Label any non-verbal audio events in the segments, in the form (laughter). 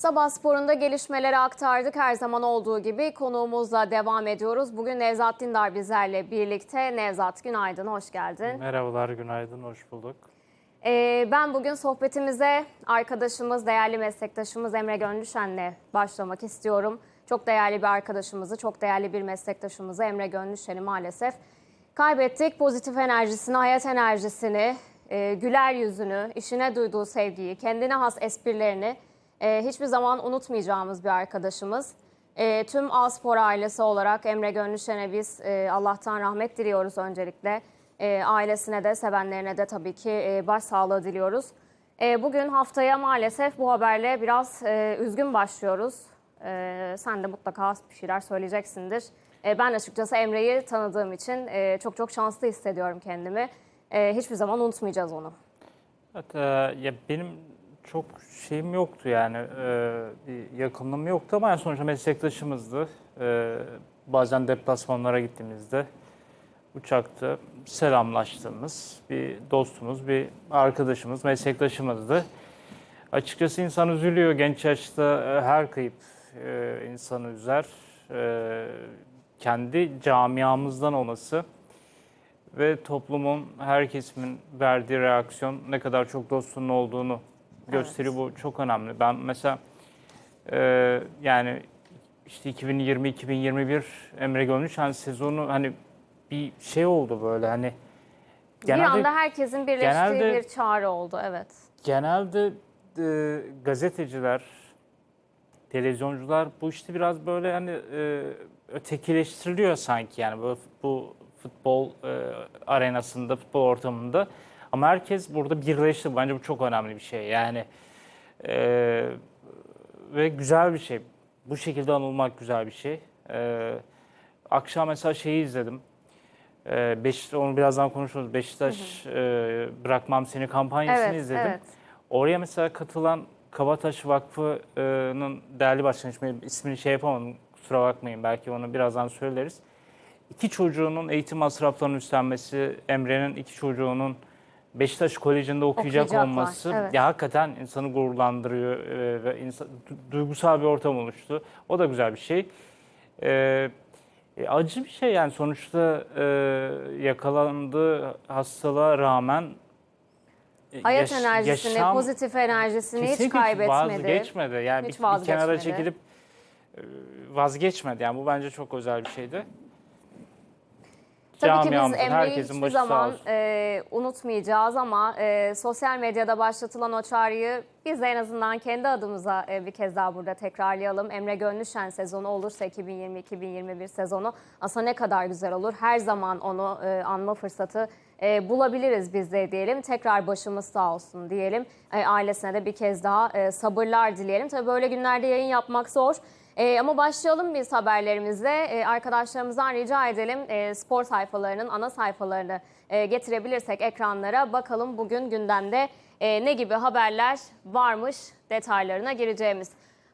Sabah sporunda gelişmeleri aktardık. Her zaman olduğu gibi konuğumuzla devam ediyoruz. Bugün Nevzat Dindar bizlerle birlikte. Nevzat günaydın, hoş geldin. Merhabalar, günaydın, hoş bulduk. Ee, ben bugün sohbetimize arkadaşımız, değerli meslektaşımız Emre Gönlüşen'le başlamak istiyorum. Çok değerli bir arkadaşımızı, çok değerli bir meslektaşımızı Emre Gönlüşen'i maalesef kaybettik. Pozitif enerjisini, hayat enerjisini, e, güler yüzünü, işine duyduğu sevgiyi, kendine has esprilerini e, hiçbir zaman unutmayacağımız bir arkadaşımız. E, tüm Alspor ailesi olarak Emre Gönlüşen'e biz e, Allah'tan rahmet diliyoruz öncelikle. E, ailesine de sevenlerine de tabii ki e, başsağlığı diliyoruz. E, bugün haftaya maalesef bu haberle biraz e, üzgün başlıyoruz. E, sen de mutlaka bir şeyler söyleyeceksindir. E, ben açıkçası Emre'yi tanıdığım için e, çok çok şanslı hissediyorum kendimi. E, hiçbir zaman unutmayacağız onu. Evet, e, ya benim çok şeyim yoktu yani, e, bir yakınlığım yoktu ama yani sonuçta meslektaşımızdı. E, bazen deplasmanlara gittiğimizde uçakta selamlaştığımız bir dostumuz, bir arkadaşımız, meslektaşımızdı. Açıkçası insan üzülüyor. Genç yaşta e, her kayıp e, insanı üzer. E, kendi camiamızdan olması ve toplumun her kesimin verdiği reaksiyon ne kadar çok dostunun olduğunu gösteriyor. Bu çok önemli. Ben mesela e, yani işte 2020-2021 Emre Gönlüşen sezonu hani bir şey oldu böyle hani bir anda herkesin birleştiği genelde- bir çağrı oldu, evet. genelde e, gazeteciler, televizyoncular bu işte biraz böyle hani e, ötekileştiriliyor sanki yani bu, bu futbol e, arenasında, futbol ortamında. Ama herkes burada birleşti. Bence bu çok önemli bir şey. Yani e, ve güzel bir şey. Bu şekilde anılmak güzel bir şey. E, akşam mesela şeyi izledim. E, Beşiktaş, onu birazdan konuşuruz. Beşiktaş e, Bırakmam Seni kampanyasını Evet, izledim. evet. Oraya mesela katılan Kabataş Vakfı'nın değerli başkanı, şimdi ismini şey yapamadım kusura bakmayın belki onu birazdan söyleriz. İki çocuğunun eğitim masraflarını üstlenmesi, Emre'nin iki çocuğunun Beşiktaş Koleji'nde okuyacak Okuyacaklar, olması evet. ya hakikaten insanı gururlandırıyor e, ve insan, duygusal bir ortam oluştu. O da güzel bir şey. E, e, acı bir şey yani sonuçta e, yakalandığı hastalığa rağmen e, Hayat yaş- enerjisini, yaşam- pozitif enerjisini hiç kaybetmedi. Vazgeçmedi. Yani Hiç bir, bir kenara vazgeçmedi. çekilip vazgeçmedi. Yani bu bence çok özel bir şeydi. Tabii ki biz Emre'yi hiçbir zaman e, unutmayacağız ama e, sosyal medyada başlatılan o çağrıyı biz de en azından kendi adımıza e, bir kez daha burada tekrarlayalım. Emre Gönlüşen sezonu olursa 2020-2021 sezonu aslında ne kadar güzel olur. Her zaman onu e, anma fırsatı e, bulabiliriz biz de diyelim. Tekrar başımız sağ olsun diyelim. E, ailesine de bir kez daha e, sabırlar dileyelim. Tabii böyle günlerde yayın yapmak zor. Ee, ama başlayalım biz haberlerimizle. Ee, arkadaşlarımızdan rica edelim e, spor sayfalarının ana sayfalarını e, getirebilirsek ekranlara bakalım bugün gündemde e, ne gibi haberler varmış detaylarına gireceğimiz.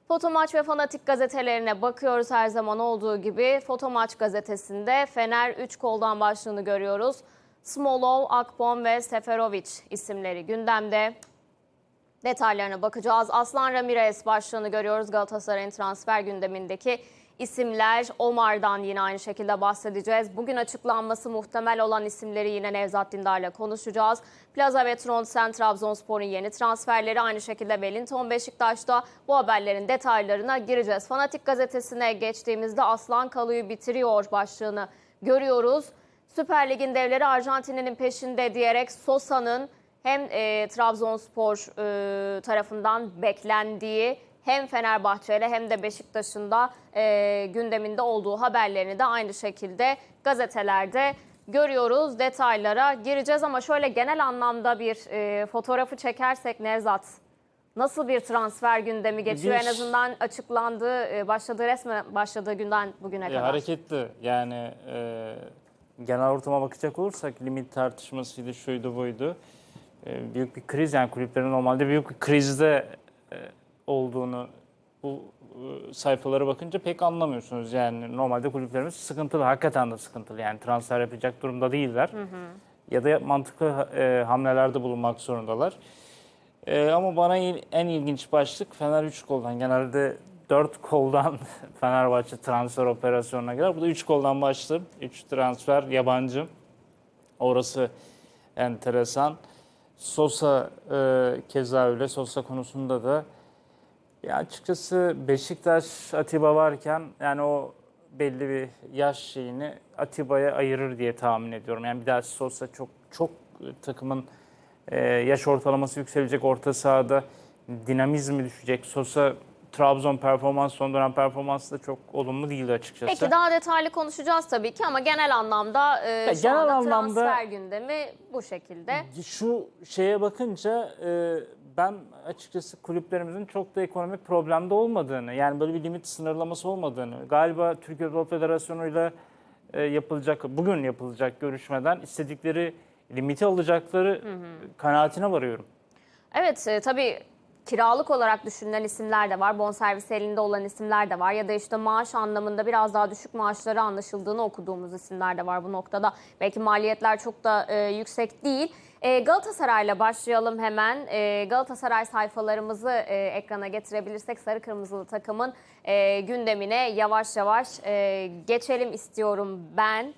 Fotomaç ve Fanatik gazetelerine bakıyoruz her zaman olduğu gibi. Fotomaç gazetesinde Fener 3 koldan başlığını görüyoruz. Smolov, Akpom ve Seferovic isimleri gündemde. Detaylarına bakacağız. Aslan Ramirez başlığını görüyoruz Galatasaray'ın transfer gündemindeki isimler. Omar'dan yine aynı şekilde bahsedeceğiz. Bugün açıklanması muhtemel olan isimleri yine Nevzat Dindar'la konuşacağız. Plaza ve Trondsen Trabzonspor'un yeni transferleri aynı şekilde Wellington Beşiktaş'ta bu haberlerin detaylarına gireceğiz. Fanatik gazetesine geçtiğimizde Aslan Kalı'yı bitiriyor başlığını görüyoruz. Süper Lig'in devleri Arjantin'in peşinde diyerek Sosa'nın hem e, Trabzonspor e, tarafından beklendiği hem Fenerbahçe ile hem de Beşiktaş'ın da e, gündeminde olduğu haberlerini de aynı şekilde gazetelerde görüyoruz. Detaylara gireceğiz ama şöyle genel anlamda bir e, fotoğrafı çekersek Nevzat nasıl bir transfer gündemi geçiyor Bir- en azından açıklandığı e, başladığı resmen başladığı günden bugüne Ya kadar. hareketli. Yani e, genel ortama bakacak olursak limit tartışmasıydı, şuydu buydu. E, büyük bir kriz yani kulüplerin normalde büyük bir krizde e, olduğunu bu e, sayfalara bakınca pek anlamıyorsunuz. Yani normalde kulüplerimiz sıkıntılı, hakikaten de sıkıntılı. Yani transfer yapacak durumda değiller. Ya da mantıklı e, hamlelerde bulunmak zorundalar. Ee, ama bana en ilginç başlık Fener 3 koldan. Genelde 4 koldan (laughs) Fenerbahçe transfer operasyonuna girer. Bu da 3 koldan başladı. 3 transfer yabancı. Orası enteresan. Sosa e, keza öyle. Sosa konusunda da ya açıkçası Beşiktaş Atiba varken yani o belli bir yaş şeyini Atiba'ya ayırır diye tahmin ediyorum. Yani bir daha Sosa çok çok takımın e, yaş ortalaması yükselecek orta sahada dinamizmi düşecek. Sosa Trabzon performans son dönem performansı da çok olumlu değildi açıkçası. Peki daha detaylı konuşacağız tabii ki ama genel anlamda e, şu genel anda anlamda- transfer gündemi bu şekilde. Şu şeye bakınca e, ben açıkçası kulüplerimizin çok da ekonomik problemde olmadığını, yani böyle bir limit sınırlaması olmadığını, galiba Türkiye Futbol Federasyonu'yla e, yapılacak, bugün yapılacak görüşmeden istedikleri limiti alacakları kanaatine varıyorum. Evet e, tabii kiralık olarak düşünülen isimler de var. Bonservis elinde olan isimler de var. Ya da işte maaş anlamında biraz daha düşük maaşları anlaşıldığını okuduğumuz isimler de var bu noktada. Belki maliyetler çok da e, yüksek değil. E, Galatasaray'la başlayalım hemen. E, Galatasaray sayfalarımızı e, ekrana getirebilirsek sarı kırmızılı takımın e, gündemine yavaş yavaş e, geçelim istiyorum ben.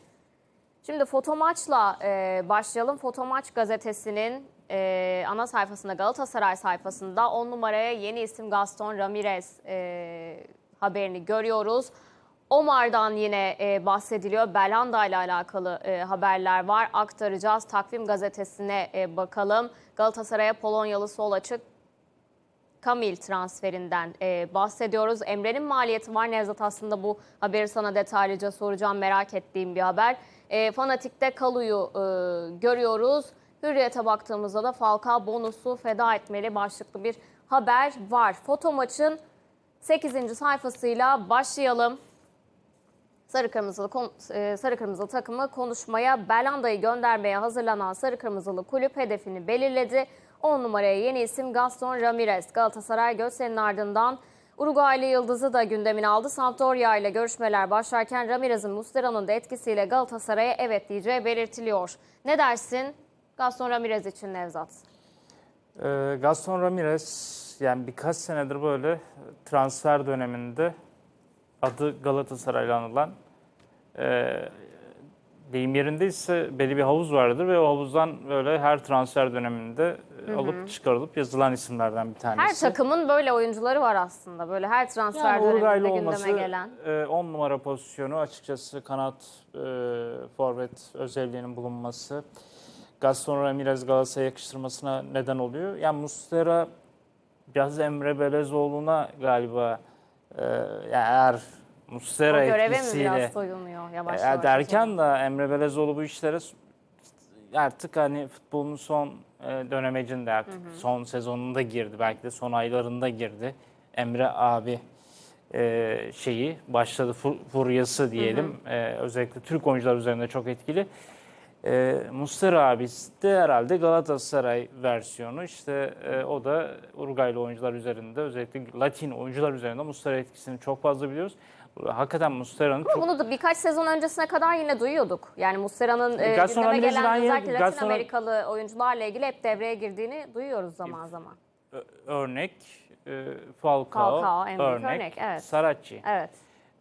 Şimdi Fotomaç'la e, başlayalım. Fotomaç gazetesinin e, ana sayfasında Galatasaray sayfasında 10 numaraya yeni isim Gaston Ramirez e, haberini görüyoruz. Omar'dan yine e, bahsediliyor. Belhanda ile alakalı e, haberler var. Aktaracağız. Takvim gazetesine e, bakalım. Galatasaray'a Polonyalı sol açık Kamil transferinden e, bahsediyoruz. Emre'nin maliyeti var. Nevzat aslında bu haberi sana detaylıca soracağım. Merak ettiğim bir haber. E, Fanatik'te Kalu'yu e, görüyoruz. Hürriyet'e baktığımızda da Falcao bonusu feda etmeli başlıklı bir haber var. Foto maçın 8. sayfasıyla başlayalım. Sarı Kırmızılı e, Sarı Kırmızılı takımı konuşmaya Belanda'yı göndermeye hazırlanan Sarı Kırmızılı kulüp hedefini belirledi. 10 numaraya yeni isim Gaston Ramirez. Galatasaray Göksel'in ardından Uruguaylı Yıldız'ı da gündemine aldı. Sampdoria ile görüşmeler başlarken Ramirez'in Mustera'nın da etkisiyle Galatasaray'a evet diyeceği belirtiliyor. Ne dersin Gaston Ramirez için Nevzat? E, Gaston Ramirez yani birkaç senedir böyle transfer döneminde adı Galatasaray'la anılan e, deyim yerindeyse belli bir havuz vardır ve o havuzdan böyle her transfer döneminde e, alıp çıkarılıp yazılan isimlerden bir tanesi. Her takımın böyle oyuncuları var aslında. Böyle her transfer Yani döneminde olması gündeme gelen. 10 numara pozisyonu açıkçası kanat e, forvet özelliğinin bulunması Gaston Ramirez Galatasaray'a yakıştırmasına neden oluyor. Yani Mustera biraz Emre Belezoğlu'na galiba e, yani eğer O Mustera mi etkisiyle biraz soyunuyor yavaş e, yavaş? derken de Emre Belezoğlu bu işlere artık hani futbolun son e, dönemecinde artık son sezonunda girdi. Belki de son aylarında girdi. Emre abi e, şeyi başladı fur- furyası diyelim. E, özellikle Türk oyuncular üzerinde çok etkili. E, Muslera abisi de herhalde Galatasaray versiyonu. İşte e, o da Uruguaylı oyuncular üzerinde özellikle Latin oyuncular üzerinde Muslera etkisini çok fazla biliyoruz. Hakikaten Muslera'nın çok Bunu da birkaç sezon öncesine kadar yine duyuyorduk. Yani Muslera'nın e, Gaston gündeme gelen yine- özellikle Latin Gaston- Amerikalı oyuncularla ilgili hep devreye girdiğini duyuyoruz zaman zaman. Ö- örnek e, Falcao, Falcao en büyük örnek, örnek, evet. Saracchi. Evet.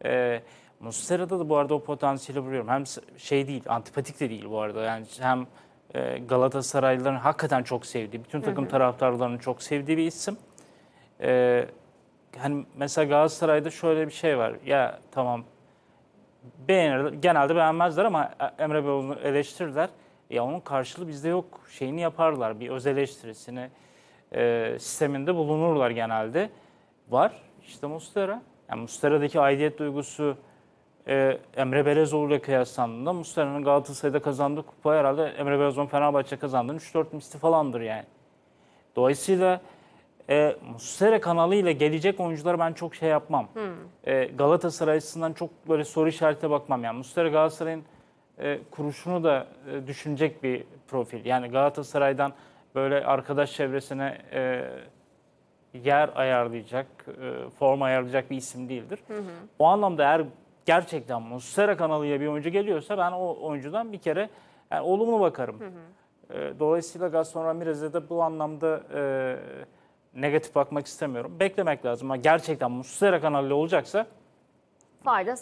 E, Muslera'da da bu arada o potansiyeli buluyorum. Hem şey değil, antipatik de değil bu arada. Yani hem e, Galatasaraylıların hakikaten çok sevdiği, bütün takım taraftarlarının çok sevdiği bir isim. E, hani mesela Galatasaray'da şöyle bir şey var. Ya tamam beğenirler, genelde beğenmezler ama Emre Belözoğlu'nu eleştirirler. Ya onun karşılığı bizde yok. Şeyini yaparlar. Bir öz eleştirisini e, sisteminde bulunurlar genelde. Var. İşte Mustera. Yani Mustera'daki aidiyet duygusu e, Emre Belezoğlu ile kıyaslandığında Mustera'nın Galatasaray'da kazandığı kupa herhalde Emre Belezoğlu'nun Fenerbahçe kazandığının 3-4 misli falandır yani. Dolayısıyla e, Muslera kanalıyla gelecek oyunculara ben çok şey yapmam. E, Galatasaray açısından çok böyle soru işarete bakmam. Yani Muslera Galatasaray'ın e, kuruşunu da e, düşünecek bir profil. Yani Galatasaray'dan böyle arkadaş çevresine e, yer ayarlayacak, e, form ayarlayacak bir isim değildir. O anlamda eğer gerçekten Muslera kanalıyla bir oyuncu geliyorsa ben o oyuncudan bir kere yani olumlu bakarım. E, dolayısıyla Gaston Ramirez'e de bu anlamda e, negatif bakmak istemiyorum. Beklemek lazım. Ama gerçekten Muslera kanalıyla olacaksa Fayda